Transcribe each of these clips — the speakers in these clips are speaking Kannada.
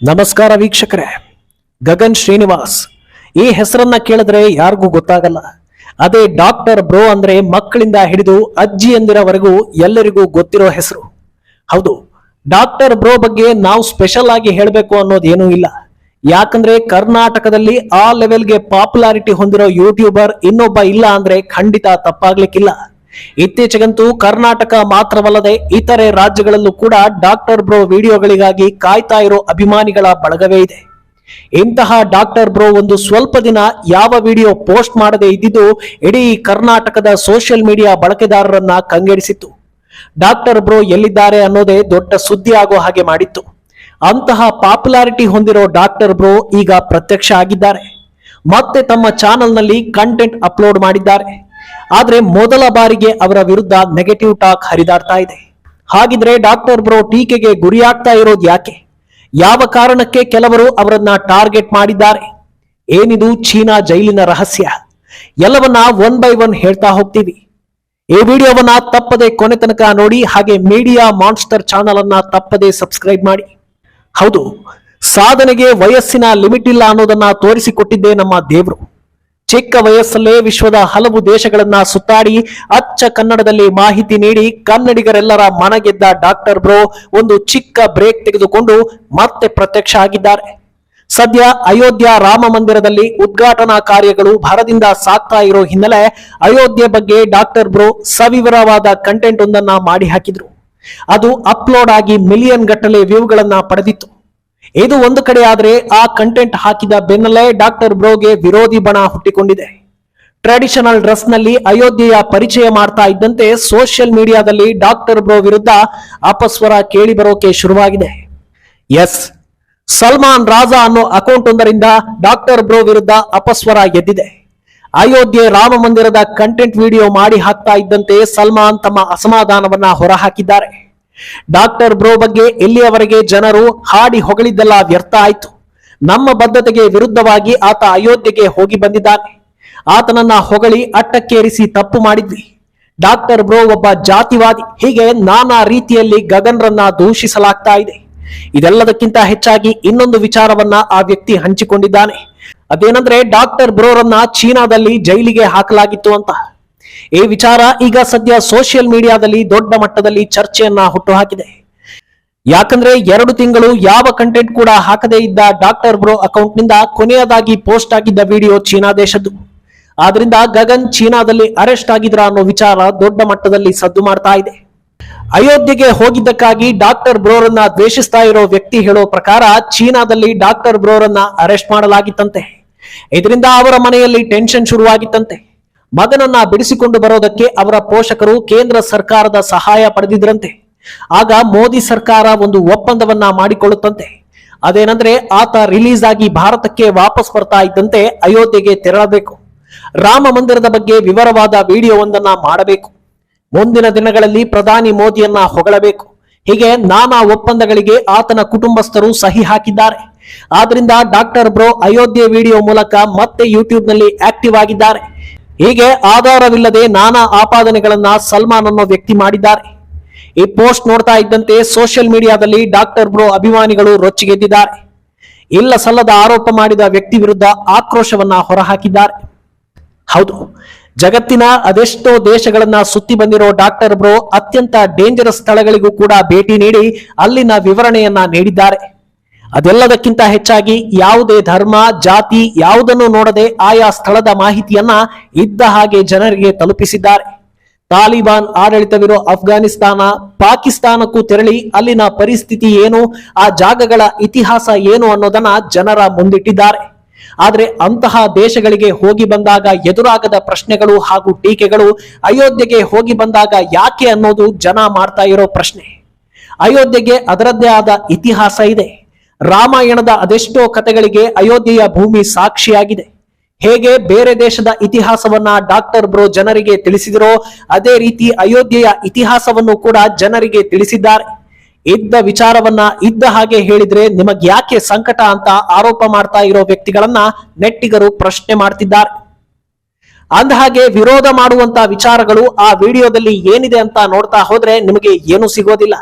ನಮಸ್ಕಾರ ವೀಕ್ಷಕರೇ. ಗಗನ್ ಶ್ರೀನಿವಾಸ್, ಈ ಹೆಸರನ್ನ ಕೇಳಿದ್ರೆ ಯಾರಿಗೂ ಗೊತ್ತಾಗಲ್ಲ. ಅದೇ ಡಾಕ್ಟರ್ ಬ್ರೋ ಅಂದ್ರೆ ಮಕ್ಕಳಿಂದ ಹಿಡಿದು ಅಜ್ಜಿ ಎಂದಿರವರೆಗೂ ಎಲ್ಲರಿಗೂ ಗೊತ್ತಿರೋ ಹೆಸರು. ಹೌದು, ಡಾಕ್ಟರ್ ಬ್ರೋ ಬಗ್ಗೆ ನಾವು ಸ್ಪೆಷಲ್ ಆಗಿ ಹೇಳಬೇಕು ಅನ್ನೋದೇನೂ ಇಲ್ಲ. ಯಾಕಂದ್ರೆ ಕರ್ನಾಟಕದಲ್ಲಿ ಆ ಲೆವೆಲ್ಗೆ ಪಾಪ್ಯುಲಾರಿಟಿ ಹೊಂದಿರೋ ಯೂಟ್ಯೂಬರ್ ಇನ್ನೊಬ್ಬ ಇಲ್ಲ ಅಂದ್ರೆ ಖಂಡಿತ ತಪ್ಪಾಗ್ಲಿಕ್ಕಿಲ್ಲ. ಇತ್ತೀಚೆಗಂತೂ ಕರ್ನಾಟಕ ಮಾತ್ರವಲ್ಲದೆ ಇತರೆ ರಾಜ್ಯಗಳಲ್ಲೂ ಕೂಡ ಡಾಕ್ಟರ್ ಬ್ರೋ ವಿಡಿಯೋಗಳಿಗಾಗಿ ಕಾಯ್ತಾ ಇರೋ ಅಭಿಮಾನಿಗಳ ಬಳಗವೇ ಇದೆ. ಇಂತಹ ಡಾಕ್ಟರ್ ಬ್ರೋ ಒಂದು ಸ್ವಲ್ಪ ದಿನ ಯಾವ ವಿಡಿಯೋ ಪೋಸ್ಟ್ ಮಾಡದೇ ಇದ್ದಿದ್ದು ಇಡೀ ಕರ್ನಾಟಕದ ಸೋಷಿಯಲ್ ಮೀಡಿಯಾ ಬಳಕೆದಾರರನ್ನ ಕಂಗೆಡಿಸಿತ್ತು. ಡಾಕ್ಟರ್ ಬ್ರೋ ಎಲ್ಲಿದ್ದಾರೆ ಅನ್ನೋದೇ ದೊಡ್ಡ ಸುದ್ದಿ ಆಗೋ ಹಾಗೆ ಮಾಡಿತ್ತು. ಅಂತಹ ಪಾಪ್ಯುಲಾರಿಟಿ ಹೊಂದಿರೋ ಡಾಕ್ಟರ್ ಬ್ರೋ ಈಗ ಪ್ರತ್ಯಕ್ಷ ಆಗಿದ್ದಾರೆ. ಮತ್ತೆ ತಮ್ಮ ಚಾನೆಲ್ನಲ್ಲಿ ಕಂಟೆಂಟ್ ಅಪ್ಲೋಡ್ ಮಾಡಿದ್ದಾರೆ. ಆದ್ರೆ ಮೊದಲ ಬಾರಿಗೆ ಅವರ ವಿರುದ್ಧ ನೆಗೆಟಿವ್ ಟಾಕ್ ಹರಿದಾಡ್ತಾ ಇದೆ. ಹಾಗಿದ್ರೆ ಡಾಕ್ಟರ್ ಬ್ರೋ ಟೀಕೆಗೆ ಗುರಿಯಾಗ್ತಾ ಇರೋದು ಯಾಕೆ? ಯಾವ ಕಾರಣಕ್ಕೆ ಕೆಲವರು ಅವರನ್ನ ಟಾರ್ಗೆಟ್ ಮಾಡಿದ್ದಾರೆ? ಏನಿದು ಚೀನಾ ಜೈಲಿನ ರಹಸ್ಯ? ಎಲ್ಲವನ್ನ ಒನ್ ಬೈ ಒನ್ ಹೇಳ್ತಾ ಹೋಗ್ತೀವಿ. ಈ ವಿಡಿಯೋವನ್ನ ತಪ್ಪದೆ ಕೊನೆ ತನಕ ನೋಡಿ, ಹಾಗೆ ಮೀಡಿಯಾ ಮಾನ್ಸ್ಟರ್ ಚಾನಲ್ ಅನ್ನ ತಪ್ಪದೆ ಸಬ್ಸ್ಕ್ರೈಬ್ ಮಾಡಿ. ಹೌದು, ಸಾಧನೆಗೆ ವಯಸ್ಸಿನ ಲಿಮಿಟ್ ಇಲ್ಲ ಅನ್ನೋದನ್ನ ತೋರಿಸಿಕೊಟ್ಟಿದ್ದೇ ನಮ್ಮ ದೇವರು. ಚಿಕ್ಕ ವಯಸ್ಸಲ್ಲೇ ವಿಶ್ವದ ಹಲವು ದೇಶಗಳನ್ನ ಸುತ್ತಾಡಿ ಅಚ್ಚ ಕನ್ನಡದಲ್ಲಿ ಮಾಹಿತಿ ನೀಡಿ ಕನ್ನಡಿಗರೆಲ್ಲರ ಮನಗೆದ್ದ ಡಾಕ್ಟರ್ ಬ್ರೋ ಒಂದು ಚಿಕ್ಕ ಬ್ರೇಕ್ ತೆಗೆದುಕೊಂಡು ಮತ್ತೆ ಪ್ರತ್ಯಕ್ಷ ಆಗಿದ್ದಾರೆ. ಸದ್ಯ ಅಯೋಧ್ಯ ರಾಮ ಮಂದಿರದಲ್ಲಿ ಉದ್ಘಾಟನಾ ಕಾರ್ಯಗಳು ಭರದಿಂದ ಸಾಗ್ತಾ ಇರೋ ಹಿನ್ನೆಲೆ ಅಯೋಧ್ಯೆ ಬಗ್ಗೆ ಡಾಕ್ಟರ್ ಬ್ರೋ ಸವಿವರವಾದ ಕಂಟೆಂಟ್ ಒಂದನ್ನ ಮಾಡಿ ಹಾಕಿದ್ರು ಅದು ಅಪ್ಲೋಡ್ ಆಗಿ ಮಿಲಿಯನ್ ಗಟ್ಟಲೆ ವ್ಯೂಗಳನ್ನ ಪಡೆದಿತ್ತು. ಇದು ಒಂದು ಕಡೆ ಆದರೆ ಆ ಕಂಟೆಂಟ್ ಹಾಕಿದ ಬೆನ್ನಲ್ಲೇ ಡಾಕ್ಟರ್ ಬ್ರೋಗೆ ವಿರೋಧಿ ಬಣ ಹುಟ್ಟಿಕೊಂಡಿದೆ. ಟ್ರೆಡಿಷನಲ್ ಡ್ರೆಸ್ನಲ್ಲಿ ಅಯೋಧ್ಯೆಯ ಪರಿಚಯ ಮಾಡ್ತಾ ಇದ್ದಂತೆ ಸೋಷಿಯಲ್ ಮೀಡಿಯಾದಲ್ಲಿ ಡಾಕ್ಟರ್ ಬ್ರೋ ವಿರುದ್ಧ ಅಪಸ್ವರ ಕೇಳಿ ಬರೋಕೆ ಶುರುವಾಗಿದೆ. ಎಸ್ ಸಲ್ಮಾನ್ ರಾಜಾ ಅನ್ನೋ ಅಕೌಂಟ್ ಒಂದರಿಂದ ಡಾಕ್ಟರ್ ಬ್ರೋ ವಿರುದ್ಧ ಅಪಸ್ವರ ಎದ್ದಿದೆ. ಅಯೋಧ್ಯೆ ರಾಮ ಮಂದಿರದ ಕಂಟೆಂಟ್ ವಿಡಿಯೋ ಮಾಡಿ ಹಾಕ್ತಾ ಇದ್ದಂತೆ ಸಲ್ಮಾನ್ ತಮ್ಮ ಅಸಮಾಧಾನವನ್ನ ಹೊರಹಾಕಿದ್ದಾರೆ. ಡಾಕ್ಟರ್ ಬ್ರೋ ಬಗ್ಗೆ ಎಲ್ಲಿಯವರೆಗೆ ಜನರು ಹಾಡಿ ಹೊಗಳಿದ್ದೆಲ್ಲ ವ್ಯರ್ಥ ಆಯ್ತು. ನಮ್ಮ ಬದ್ಧತೆಗೆ ವಿರುದ್ಧವಾಗಿ ಆತ ಅಯೋಧ್ಯೆಗೆ ಹೋಗಿ ಬಂದಿದ್ದಾನೆ. ಆತನನ್ನ ಹೊಗಳಿ ಅಟ್ಟಕ್ಕೇರಿಸಿ ತಪ್ಪು ಮಾಡಿದ್ವಿ. ಡಾಕ್ಟರ್ ಬ್ರೋ ಒಬ್ಬ ಜಾತಿವಾದಿ. ಹೀಗೆ ನಾನಾ ರೀತಿಯಲ್ಲಿ ಗಗನ್ರನ್ನ ದೂಷಿಸಲಾಗ್ತಾ ಇದೆ. ಇದೆಲ್ಲದಕ್ಕಿಂತ ಹೆಚ್ಚಾಗಿ ಇನ್ನೊಂದು ವಿಚಾರವನ್ನ ಆ ವ್ಯಕ್ತಿ ಹಂಚಿಕೊಂಡಿದ್ದಾನೆ. ಅದೇನಂದ್ರೆ ಡಾಕ್ಟರ್ ಬ್ರೋರನ್ನ ಚೀನಾದಲ್ಲಿ ಜೈಲಿಗೆ ಹಾಕಲಾಗಿತ್ತು ಅಂತ. ಈ ವಿಚಾರ ಈಗ ಸದ್ಯ ಸೋಷಿಯಲ್ ಮೀಡಿಯಾದಲ್ಲಿ ದೊಡ್ಡ ಮಟ್ಟದಲ್ಲಿ ಚರ್ಚೆಯನ್ನ ಹುಟ್ಟುಹಾಕಿದೆ. ಯಾಕಂದ್ರೆ ಎರಡು ತಿಂಗಳು ಯಾವ ಕಂಟೆಂಟ್ ಕೂಡ ಹಾಕದೇ ಇದ್ದ ಡಾಕ್ಟರ್ ಬ್ರೋ ಅಕೌಂಟ್ನಿಂದ ಕೊನೆಯದಾಗಿ ಪೋಸ್ಟ್ ಆಗಿದ್ದ ವಿಡಿಯೋ ಚೀನಾ ದೇಶದ್ದು. ಆದ್ರಿಂದ ಗಗನ್ ಚೀನಾದಲ್ಲಿ ಅರೆಸ್ಟ್ ಆಗಿದ್ರ ಅನ್ನೋ ವಿಚಾರ ದೊಡ್ಡ ಮಟ್ಟದಲ್ಲಿ ಸದ್ದು ಮಾಡ್ತಾ ಇದೆ. ಅಯೋಧ್ಯೆಗೆ ಹೋಗಿದ್ದಕ್ಕಾಗಿ ಡಾಕ್ಟರ್ ಬ್ರೋರನ್ನ ದ್ವೇಷಿಸ್ತಾ ಇರೋ ವ್ಯಕ್ತಿ ಹೇಳೋ ಪ್ರಕಾರ ಚೀನಾದಲ್ಲಿ ಡಾಕ್ಟರ್ ಬ್ರೋರನ್ನ ಅರೆಸ್ಟ್ ಮಾಡಲಾಗಿತ್ತಂತೆ. ಇದರಿಂದ ಅವರ ಮನೆಯಲ್ಲಿ ಟೆನ್ಷನ್ ಶುರುವಾಗಿತ್ತಂತೆ. ಮಗನನ್ನ ಬಿಡಿಸಿಕೊಂಡು ಬರೋದಕ್ಕೆ ಅವರ ಪೋಷಕರು ಕೇಂದ್ರ ಸರ್ಕಾರದ ಸಹಾಯ ಪಡೆದಿದ್ರಂತೆ. ಆಗ ಮೋದಿ ಸರ್ಕಾರ ಒಂದು ಒಪ್ಪಂದವನ್ನ ಮಾಡಿಕೊಳ್ಳುತ್ತಂತೆ. ಅದೇನಂದ್ರೆ ಆತ ರಿಲೀಸ್ ಆಗಿ ಭಾರತಕ್ಕೆ ವಾಪಸ್ ಬರ್ತಾ ಇದ್ದಂತೆ ಅಯೋಧ್ಯೆಗೆ ತೆರಳಬೇಕು. ರಾಮ ಮಂದಿರದ ಬಗ್ಗೆ ವಿವರವಾದ ವಿಡಿಯೋವೊಂದನ್ನ ಮಾಡಬೇಕು. ಮುಂದಿನ ದಿನಗಳಲ್ಲಿ ಪ್ರಧಾನಿ ಮೋದಿಯನ್ನ ಹೊಗಳಬೇಕು. ಹೀಗೆ ನಾನಾ ಒಪ್ಪಂದಗಳಿಗೆ ಆತನ ಕುಟುಂಬಸ್ಥರು ಸಹಿ ಹಾಕಿದ್ದಾರೆ. ಆದ್ರಿಂದ ಡಾಕ್ಟರ್ ಬ್ರೋ ಅಯೋಧ್ಯೆ ವಿಡಿಯೋ ಮೂಲಕ ಮತ್ತೆ ಯೂಟ್ಯೂಬ್ನಲ್ಲಿ ಆಕ್ಟಿವ್ ಆಗಿದ್ದಾರೆ. ಹೀಗೆ ಆಧಾರವಿಲ್ಲದೆ ನಾನಾ ಆಪಾದನೆಗಳನ್ನ ಸಲ್ಮಾನ್ ಅನ್ನೋ ವ್ಯಕ್ತಿ ಮಾಡಿದ್ದಾರೆ. ಈ ಪೋಸ್ಟ್ ನೋಡ್ತಾ ಇದ್ದಂತೆ ಸೋಷಿಯಲ್ ಮೀಡಿಯಾದಲ್ಲಿ ಡಾಕ್ಟರ್ ಬ್ರೋ ಅಭಿಮಾನಿಗಳು ರೊಚ್ಚಿಗೆದ್ದಿದ್ದಾರೆ ಇಲ್ಲ ಸಲ್ಲದ ಆರೋಪ ಮಾಡಿದ ವ್ಯಕ್ತಿ ವಿರುದ್ಧ ಆಕ್ರೋಶವನ್ನ ಹೊರಹಾಕಿದ್ದಾರೆ. ಹೌದು, ಜಗತ್ತಿನ ಅದೆಷ್ಟೋ ದೇಶಗಳನ್ನ ಸುತ್ತಿ ಬಂದಿರೋ ಡಾಕ್ಟರ್ ಬ್ರೋ ಅತ್ಯಂತ ಡೇಂಜರಸ್ ಸ್ಥಳಗಳಿಗೂ ಕೂಡ ಭೇಟಿ ನೀಡಿ ಅಲ್ಲಿನ ವಿವರಣೆಯನ್ನ ನೀಡಿದ್ದಾರೆ. ಅದೆಲ್ಲದಕ್ಕಿಂತ ಹೆಚ್ಚಾಗಿ ಯಾವುದೇ ಧರ್ಮ, ಜಾತಿ ಯಾವುದನ್ನು ನೋಡದೆ ಆಯಾ ಸ್ಥಳದ ಮಾಹಿತಿಯನ್ನ ಇದ್ದ ಹಾಗೆ ಜನರಿಗೆ ತಲುಪಿಸಿದ್ದಾರೆ. ತಾಲಿಬಾನ್ ಆಡಳಿತವಿರೋ ಅಫ್ಘಾನಿಸ್ತಾನ ಪಾಕಿಸ್ತಾನಕ್ಕೂ ತೆರಳಿ ಅಲ್ಲಿನ ಪರಿಸ್ಥಿತಿ ಏನು, ಆ ಜಾಗಗಳ ಇತಿಹಾಸ ಏನು ಅನ್ನೋದನ್ನ ಜನರ ಮುಂದಿಟ್ಟಿದ್ದಾರೆ. ಆದ್ರೆ ಅಂತಹ ದೇಶಗಳಿಗೆ ಹೋಗಿ ಬಂದಾಗ ಎದುರಾಗದ ಪ್ರಶ್ನೆಗಳು ಹಾಗೂ ಟೀಕೆಗಳು ಅಯೋಧ್ಯೆಗೆ ಹೋಗಿ ಬಂದಾಗ ಯಾಕೆ ಅನ್ನೋದು ಜನ ಮಾಡ್ತಾ ಇರೋ ಪ್ರಶ್ನೆ. ಅಯೋಧ್ಯೆಗೆ ಅದರದ್ದೇ ಆದ ಇತಿಹಾಸ ಇದೆ. ರಾಮಾಯಣದ ಅದೆಷ್ಟೋ ಕಥೆಗಳಿಗೆ ಅಯೋಧ್ಯೆಯ ಭೂಮಿ ಸಾಕ್ಷಿಯಾಗಿದೆ. ಹೇಗೆ ಬೇರೆ ದೇಶದ ಇತಿಹಾಸವನ್ನ ಡಾಕ್ಟರ್ ಬ್ರೋ ಜನರಿಗೆ ತಿಳಿಸಿದರೋ ಅದೇ ರೀತಿ ಅಯೋಧ್ಯೆಯ ಇತಿಹಾಸವನ್ನು ಕೂಡ ಜನರಿಗೆ ತಿಳಿಸಿದ್ದಾರೆ. ಇದ್ದ ವಿಚಾರವನ್ನ ಇದ್ದ ಹಾಗೆ ಹೇಳಿದ್ರೆ ನಿಮಗೆ ಯಾಕೆ ಸಂಕಟ ಅಂತ ಆರೋಪ ಮಾಡ್ತಾ ಇರೋ ವ್ಯಕ್ತಿಗಳನ್ನ ನೆಟ್ಟಿಗರು ಪ್ರಶ್ನೆ ಮಾಡ್ತಿದ್ದಾರೆ. ಅಂದ ಹಾಗೆ ವಿರೋಧ ಮಾಡುವಂತ ವಿಚಾರಗಳು ಆ ವಿಡಿಯೋದಲ್ಲಿ ಏನಿದೆ ಅಂತ ನೋಡ್ತಾ ಹೋದ್ರೆ ನಿಮಗೆ ಏನು ಸಿಗೋದಿಲ್ಲ.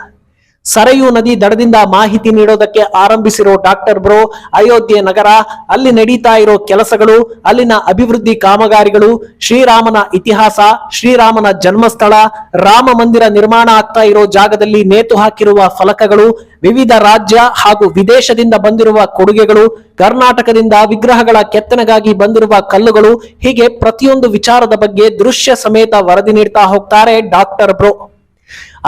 ಸರಯೂ ನದಿ ದಡದಿಂದ ಮಾಹಿತಿ ನೀಡೋದಕ್ಕೆ ಆರಂಭಿಸಿರೋ ಡಾಕ್ಟರ್ ಬ್ರೋ, ಅಯೋಧ್ಯೆ ನಗರ, ಅಲ್ಲಿ ನಡೀತಾ ಇರೋ ಕೆಲಸಗಳು, ಅಲ್ಲಿನ ಅಭಿವೃದ್ಧಿ ಕಾಮಗಾರಿಗಳು, ಶ್ರೀರಾಮನ ಇತಿಹಾಸ, ಶ್ರೀರಾಮನ ಜನ್ಮಸ್ಥಳ, ರಾಮ ಮಂದಿರ ನಿರ್ಮಾಣ ಆಗ್ತಾ ಇರೋ ಜಾಗದಲ್ಲಿ ನೇತು ಹಾಕಿರುವ ಫಲಕಗಳು, ವಿವಿಧ ರಾಜ್ಯ ಹಾಗೂ ವಿದೇಶದಿಂದ ಬಂದಿರುವ ಕೊಡುಗೆಗಳು, ಕರ್ನಾಟಕದಿಂದ ವಿಗ್ರಹಗಳ ಕೆತ್ತನೆಗಾಗಿ ಬಂದಿರುವ ಕಲ್ಲುಗಳು, ಹೀಗೆ ಪ್ರತಿಯೊಂದು ವಿಚಾರದ ಬಗ್ಗೆ ದೃಶ್ಯ ಸಮೇತ ವರದಿ ನೀಡ್ತಾ ಹೋಗ್ತಾರೆ ಡಾಕ್ಟರ್ ಬ್ರೋ.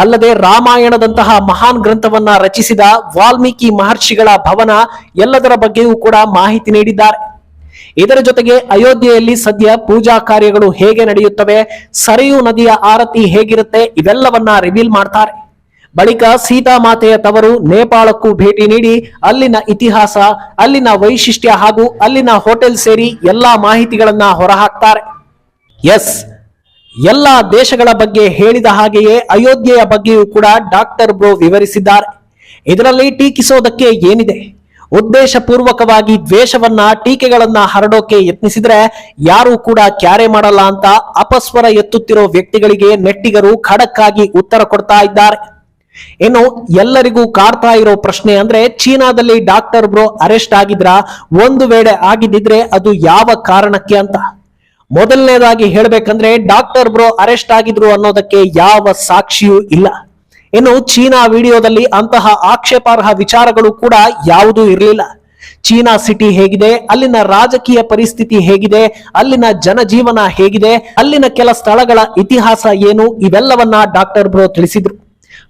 ಅಲ್ಲದೆ ರಾಮಾಯಣದಂತಹ ಮಹಾನ್ ಗ್ರಂಥವನ್ನ ರಚಿಸಿದ ವಾಲ್ಮೀಕಿ ಮಹರ್ಷಿಗಳ ಭವನ ಎಲ್ಲದರ ಬಗ್ಗೆಯೂ ಕೂಡ ಮಾಹಿತಿ ನೀಡಿದ್ದಾರೆ. ಇದರ ಜೊತೆಗೆ ಅಯೋಧ್ಯೆಯಲ್ಲಿ ಸದ್ಯ ಪೂಜಾ ಕಾರ್ಯಗಳು ಹೇಗೆ ನಡೆಯುತ್ತವೆ, ಸರಿಯು ನದಿಯ ಆರತಿ ಹೇಗಿರುತ್ತೆ, ಇವೆಲ್ಲವನ್ನ ರಿವೀಲ್ ಮಾಡ್ತಾರೆ. ಬಳಿಕ ಸೀತಾಮಾತೆಯ ತವರು ನೇಪಾಳಕ್ಕೂ ಭೇಟಿ ನೀಡಿ ಅಲ್ಲಿನ ಇತಿಹಾಸ, ಅಲ್ಲಿನ ವೈಶಿಷ್ಟ್ಯ ಹಾಗೂ ಅಲ್ಲಿನ ಹೋಟೆಲ್ ಸೇರಿ ಎಲ್ಲಾ ಮಾಹಿತಿಗಳನ್ನ ಹೊರಹಾಕ್ತಾರೆ. ಎಸ್ ಎಲ್ಲ ದೇಶಗಳ ಬಗ್ಗೆ ಹೇಳಿದ ಹಾಗೆಯೇ ಅಯೋಧ್ಯೆಯ ಬಗ್ಗೆಯೂ ಕೂಡ ಡಾಕ್ಟರ್ ಬ್ರೋ ವಿವರಿಸಿದ್ದಾರೆ. ಇದರಲ್ಲಿ ಟೀಕಿಸೋದಕ್ಕೆ ಏನಿದೆ? ಉದ್ದೇಶಪೂರ್ವಕವಾಗಿ ದ್ವೇಷವನ್ನ, ಟೀಕೆಗಳನ್ನ ಹರಡೋಕೆ ಯತ್ನಿಸಿದ್ರೆ ಯಾರು ಕೂಡ ಕ್ಯಾರೆ ಮಾಡಲ್ಲ ಅಂತ ಅಪಸ್ವರ ಎತ್ತುತ್ತಿರೋ ವ್ಯಕ್ತಿಗಳಿಗೆ ನೆಟ್ಟಿಗರು ಖಡಕ್ಕಾಗಿ ಉತ್ತರ ಕೊಡ್ತಾ ಇದ್ದಾರೆ. ಇನ್ನು ಎಲ್ಲರಿಗೂ ಕಾಡ್ತಾ ಇರೋ ಪ್ರಶ್ನೆ ಅಂದ್ರೆ ಚೀನಾದಲ್ಲಿ ಡಾಕ್ಟರ್ ಬ್ರೋ ಅರೆಸ್ಟ್ ಆಗಿದ್ರ? ಒಂದು ವೇಳೆ ಆಗಿದ್ದಿದ್ರೆ ಅದು ಯಾವ ಕಾರಣಕ್ಕೆ ಅಂತ. ಮೊದಲನೇದಾಗಿ ಹೇಳ್ಬೇಕಂದ್ರೆ ಡಾಕ್ಟರ್ ಬ್ರೋ ಅರೆಸ್ಟ್ ಆಗಿದ್ರು ಅನ್ನೋದಕ್ಕೆ ಯಾವ ಸಾಕ್ಷಿಯೂ ಇಲ್ಲ. ಇನ್ನು ಚೀನಾ ವಿಡಿಯೋದಲ್ಲಿ ಅಂತಹ ಆಕ್ಷೇಪಾರ್ಹ ವಿಚಾರಗಳು ಕೂಡ ಯಾವುದೂ ಇರಲಿಲ್ಲ. ಚೀನಾ ಸಿಟಿ ಹೇಗಿದೆ, ಅಲ್ಲಿನ ರಾಜಕೀಯ ಪರಿಸ್ಥಿತಿ ಹೇಗಿದೆ, ಅಲ್ಲಿನ ಜನಜೀವನ ಹೇಗಿದೆ, ಅಲ್ಲಿನ ಕೆಲ ಸ್ಥಳಗಳ ಇತಿಹಾಸ ಏನು, ಇವೆಲ್ಲವನ್ನ ಡಾಕ್ಟರ್ ಬ್ರೋ ತಿಳಿಸಿದ್ರು.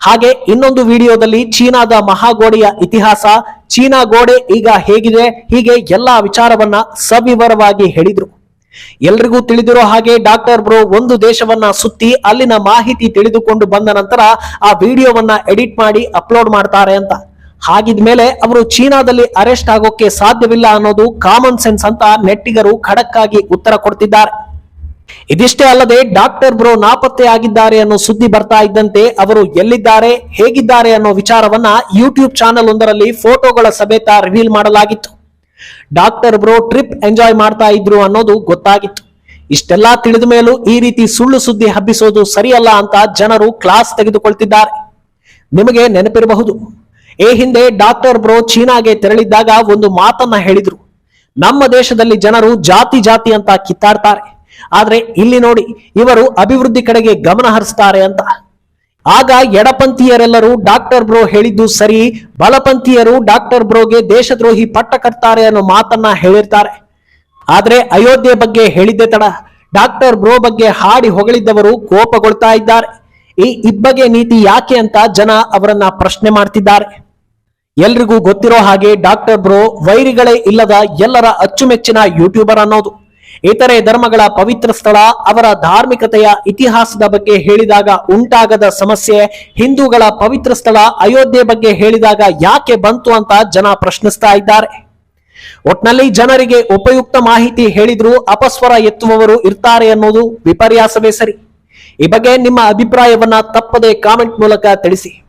ಹಾಗೆ ಇನ್ನೊಂದು ವಿಡಿಯೋದಲ್ಲಿ ಚೀನಾದ ಮಹಾಗೋಡೆಯ ಇತಿಹಾಸ, ಚೀನಾ ಗೋಡೆ ಈಗ ಹೇಗಿದೆ, ಹೀಗೆ ಎಲ್ಲಾ ವಿಚಾರವನ್ನ ಸವಿವರವಾಗಿ ಹೇಳಿದ್ರು. ಎಲ್ರಿಗೂ ತಿಳಿದಿರೋ ಹಾಗೆ ಡಾಕ್ಟರ್ ಬ್ರೋ ಒಂದು ದೇಶವನ್ನ ಸುತ್ತಿ ಅಲ್ಲಿನ ಮಾಹಿತಿ ತಿಳಿದುಕೊಂಡು ಬಂದ ನಂತರ ಆ ವಿಡಿಯೋವನ್ನ ಎಡಿಟ್ ಮಾಡಿ ಅಪ್ಲೋಡ್ ಮಾಡ್ತಾರೆ ಅಂತ. ಹಾಗಿದ್ಮೇಲೆ ಅವರು ಚೀನಾದಲ್ಲಿ ಅರೆಸ್ಟ್ ಆಗೋಕೆ ಸಾಧ್ಯವಿಲ್ಲ ಅನ್ನೋದು ಕಾಮನ್ ಸೆನ್ಸ್ ಅಂತ ನೆಟ್ಟಿಗರು ಖಡಕ್ ಆಗಿ ಉತ್ತರ ಕೊಡ್ತಿದ್ದಾರೆ. ಇದಿಷ್ಟೇ ಅಲ್ಲದೆ ಡಾಕ್ಟರ್ ಬ್ರೋ ನಾಪತ್ತೆ ಆಗಿದ್ದಾರೆ ಅನ್ನೋ ಸುದ್ದಿ ಬರ್ತಾ ಇದ್ದಂತೆ ಅವರು ಎಲ್ಲಿದ್ದಾರೆ, ಹೇಗಿದ್ದಾರೆ ಅನ್ನೋ ವಿಚಾರವನ್ನ ಯೂಟ್ಯೂಬ್ ಚಾನೆಲ್ ಒಂದರಲ್ಲಿ ಫೋಟೋಗಳ ಸಮೇತ ರಿವೀಲ್ ಮಾಡಲಾಗಿತ್ತು. ಡಾಕ್ಟರ್ ಬ್ರೋ ಟ್ರಿಪ್ ಎಂಜಾಯ್ ಮಾಡ್ತಾ ಇದ್ರು ಅನ್ನೋದು ಗೊತ್ತಾಗಿತ್ತು. ಇಷ್ಟೆಲ್ಲಾ ತಿಳಿದ ಮೇಲೂ ಈ ರೀತಿ ಸುಳ್ಳು ಸುದ್ದಿ ಹಬ್ಬಿಸೋದು ಸರಿಯಲ್ಲ ಅಂತ ಜನರು ಕ್ಲಾಸ್ ತೆಗೆದುಕೊಳ್ತಿದ್ದಾರೆ. ನಿಮಗೆ ನೆನಪಿರಬಹುದು. ಈ ಹಿಂದೆ ಡಾಕ್ಟರ್ ಬ್ರೋ ಚೀನಾಗೆ ತೆರಳಿದ್ದಾಗ ಒಂದು ಮಾತನ್ನ ಹೇಳಿದ್ರು. ನಮ್ಮ ದೇಶದಲ್ಲಿ ಜನರು ಜಾತಿ ಜಾತಿ ಅಂತ ಕಿತ್ತಾಡ್ತಾರೆ. ಆದ್ರೆ ಇಲ್ಲಿ ನೋಡಿ, ಇವರು ಅಭಿವೃದ್ಧಿ ಕಡೆಗೆ ಗಮನ ಹರಿಸ್ತಾರೆ ಅಂತ. ಆಗ ಎಡಪಂಥೀಯರೆಲ್ಲರೂ ಡಾಕ್ಟರ್ ಬ್ರೋ ಹೇಳಿದ್ದು ಸರಿ, ಬಲಪಂಥೀಯರು ಡಾಕ್ಟರ್ ಬ್ರೋಗೆ ದೇಶದ್ರೋಹಿ ಪಟ್ಟ ಕಟ್ತಾರೆ ಅನ್ನೋ ಮಾತನ್ನ ಹೇಳಿರ್ತಾರೆ. ಆದ್ರೆ ಅಯೋಧ್ಯೆ ಬಗ್ಗೆ ಹೇಳಿದ್ದೆ ತಡ, ಡಾಕ್ಟರ್ ಬ್ರೋ ಬಗ್ಗೆ ಹಾಡಿ ಹೊಗಳಿದ್ದವರು ಕೋಪಗೊಳ್ತಾ ಇದ್ದಾರೆ. ಈ ಇಬ್ಬಗೆ ನೀತಿ ಯಾಕೆ ಅಂತ ಜನ ಅವರನ್ನ ಪ್ರಶ್ನೆ ಮಾಡ್ತಿದ್ದಾರೆ. ಎಲ್ರಿಗೂ ಗೊತ್ತಿರೋ ಹಾಗೆ ಡಾಕ್ಟರ್ ಬ್ರೋ ವೈರಿಗಳೇ ಇಲ್ಲದ ಎಲ್ಲರ ಅಚ್ಚುಮೆಚ್ಚಿನ ಯೂಟ್ಯೂಬರ್ ಅನ್ನೋದು. ಇತರೆ ಧರ್ಮಗಳ ಪವಿತ್ರ ಸ್ಥಳ, ಅವರ ಧಾರ್ಮಿಕತೆಯ ಇತಿಹಾಸದ ಬಗ್ಗೆ ಹೇಳಿದಾಗ ಉಂಟಾಗದ ಸಮಸ್ಯೆ, ಹಿಂದೂಗಳ ಪವಿತ್ರ ಸ್ಥಳ ಅಯೋಧ್ಯೆ ಬಗ್ಗೆ ಹೇಳಿದಾಗ ಯಾಕೆ ಬಂತು ಅಂತ ಜನ ಪ್ರಶ್ನಿಸ್ತಾ ಇದ್ದಾರೆ. ಒಟ್ನಲ್ಲಿ ಜನರಿಗೆ ಉಪಯುಕ್ತ ಮಾಹಿತಿ ಹೇಳಿದ್ರು ಅಪಸ್ವರ ಎತ್ತುವವರು ಇರ್ತಾರೆ ಅನ್ನೋದು ವಿಪರ್ಯಾಸವೇ ಸರಿ. ಈ ಬಗ್ಗೆ ನಿಮ್ಮ ಅಭಿಪ್ರಾಯವನ್ನ ತಪ್ಪದೆ ಕಾಮೆಂಟ್ ಮೂಲಕ ತಿಳಿಸಿ.